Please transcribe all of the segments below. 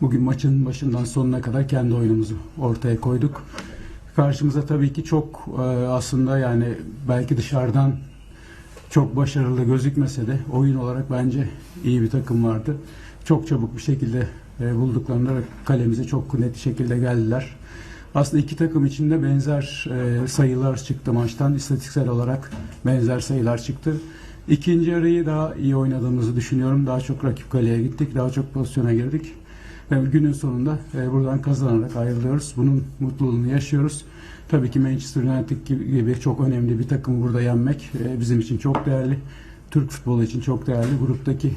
Bugün maçın başından sonuna kadar kendi oyunumuzu ortaya koyduk. Karşımıza tabii ki çok e, aslında yani belki dışarıdan çok başarılı gözükmese de oyun olarak bence iyi bir takım vardı. Çok çabuk bir şekilde e, bulduklarında kalemize çok net şekilde geldiler. Aslında iki takım içinde benzer e, sayılar çıktı maçtan. İstatistiksel olarak benzer sayılar çıktı. İkinci yarıyı daha iyi oynadığımızı düşünüyorum. Daha çok rakip kaleye gittik. Daha çok pozisyona girdik. Ve günün sonunda e, buradan kazanarak ayrılıyoruz. Bunun mutluluğunu yaşıyoruz. Tabii ki Manchester United gibi, gibi çok önemli bir takımı burada yenmek e, bizim için çok değerli. Türk futbolu için çok değerli. Gruptaki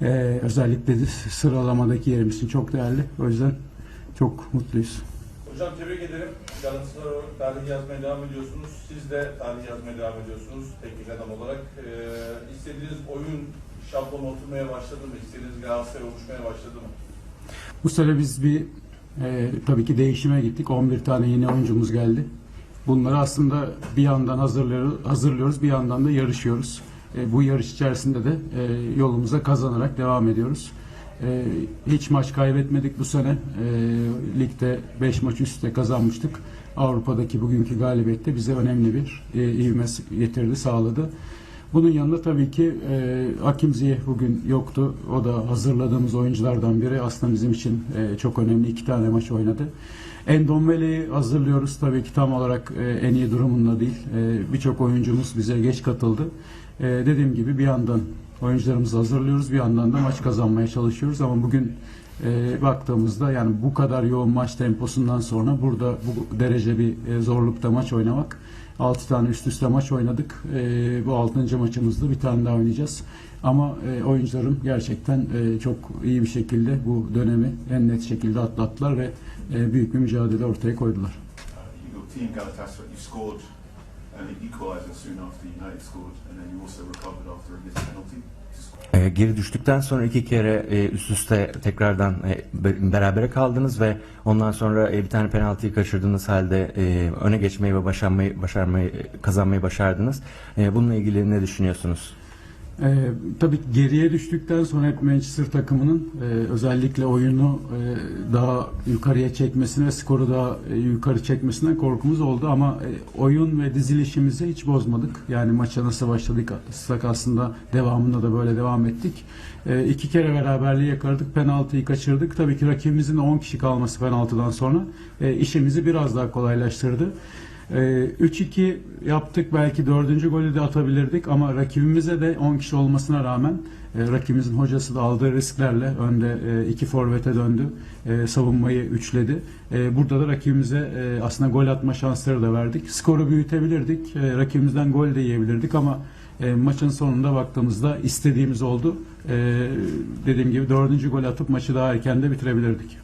e, özellikle de sıralamadaki yerimiz için çok değerli. O yüzden çok mutluyuz. Hocam tebrik ederim. Galatasaray tarih yazmaya devam ediyorsunuz. Siz de tarih yazmaya devam ediyorsunuz teknik adam olarak. Ee, istediğiniz oyun şablonu oturmaya başladı mı? İstediğiniz Galatasaray oluşmaya başladı mı? Bu sene biz bir e, tabii ki değişime gittik. 11 tane yeni oyuncumuz geldi. Bunları aslında bir yandan hazırlıyoruz bir yandan da yarışıyoruz. E, bu yarış içerisinde de e, yolumuza kazanarak devam ediyoruz. E, hiç maç kaybetmedik bu sene. E, ligde 5 maç üstte kazanmıştık. Avrupa'daki bugünkü galibiyette bize önemli bir e, ivme getirdi, sağladı. Bunun yanında tabii ki e, Hakim Ziyeh bugün yoktu. O da hazırladığımız oyunculardan biri. Aslında bizim için e, çok önemli. iki tane maç oynadı. Endombele'yi hazırlıyoruz. Tabii ki tam olarak e, en iyi durumunda değil. E, Birçok oyuncumuz bize geç katıldı. E, dediğim gibi bir yandan oyuncularımızı hazırlıyoruz. Bir yandan da maç kazanmaya çalışıyoruz. Ama bugün e, baktığımızda yani bu kadar yoğun maç temposundan sonra burada bu derece bir e, zorlukta maç oynamak 6 tane üst üste maç oynadık. E, bu 6. maçımızda bir tane daha oynayacağız. Ama e, oyuncularım gerçekten e, çok iyi bir şekilde bu dönemi en net şekilde atlattılar ve e, büyük bir mücadele ortaya koydular. Uh, geri düştükten sonra iki kere e, üst üste tekrardan e, be- berabere kaldınız ve ondan sonra e, bir tane penaltıyı kaçırdığınız halde e, öne geçmeyi ve başarmayı, başarmayı, e, kazanmayı başardınız. E, bununla ilgili ne düşünüyorsunuz? Ee, tabii geriye düştükten sonra hep Manchester takımının e, özellikle oyunu e, daha yukarıya çekmesine skoru daha e, yukarı çekmesine korkumuz oldu ama e, oyun ve dizilişimizi hiç bozmadık. Yani maça nasıl başladık aslında devamında da böyle devam ettik. E, iki kere beraberliği yakaladık, penaltıyı kaçırdık. Tabii ki rakibimizin de 10 kişi kalması penaltıdan sonra e, işimizi biraz daha kolaylaştırdı. Ee, 3-2 yaptık belki dördüncü golü de atabilirdik ama rakibimize de 10 kişi olmasına rağmen e, rakibimizin hocası da aldığı risklerle önde e, iki forvete döndü. E, savunmayı üçledi. E, burada da rakibimize e, aslında gol atma şansları da verdik. Skoru büyütebilirdik. E, rakibimizden gol de yiyebilirdik ama e, maçın sonunda baktığımızda istediğimiz oldu. E, dediğim gibi dördüncü gol atıp maçı daha erken de bitirebilirdik.